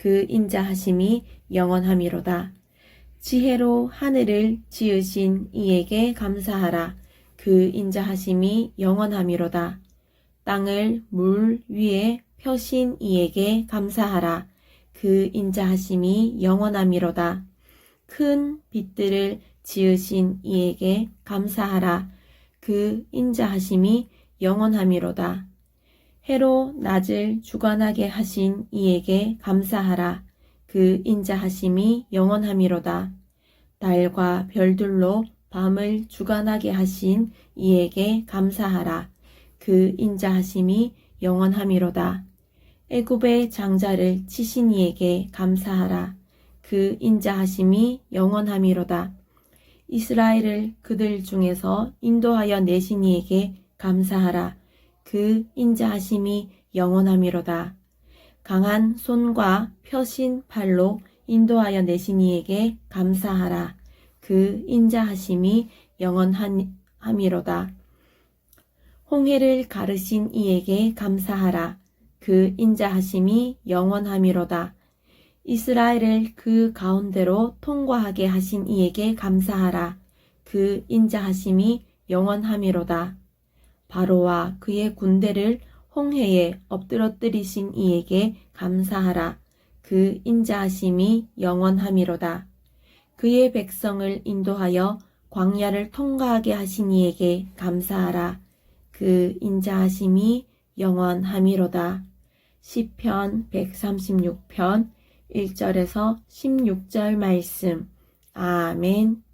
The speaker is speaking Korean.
그 인자하심이 영원함이로다. 지혜로 하늘을 지으신 이에게 감사하라. 그 인자하심이 영원함이로다. 땅을 물 위에 펴신 이에게 감사하라. 그 인자하심이 영원함이로다. 큰 빛들을 지으신 이에게 감사하라. 그 인자하심이 영원함이로다. 해로 낮을 주관하게 하신 이에게 감사하라. 그 인자하심이 영원함이로다. 달과 별들로 밤을 주관하게 하신 이에게 감사하라. 그 인자하심이 영원함이로다. 애굽의 장자를 치신 이에게 감사하라. 그 인자하심이 영원함이로다. 이스라엘을 그들 중에서 인도하여 내신 이에게 감사하라. 그 인자하심이 영원함이로다. 강한 손과 펴신 팔로 인도하여 내신 이에게 감사하라. 그 인자하심이 영원함이로다. 홍해를 가르신 이에게 감사하라. 그 인자하심이 영원함이로다. 이스라엘을 그 가운데로 통과하게 하신 이에게 감사하라. 그 인자하심이 영원함이로다. 바로와 그의 군대를 홍해에 엎드러뜨리신 이에게 감사하라. 그 인자하심이 영원함이로다. 그의 백성을 인도하여 광야를 통과하게 하신 이에게 감사하라. 그 인자하심이 영원함이로다. 시편 136편 1절에서 16절 말씀. 아멘.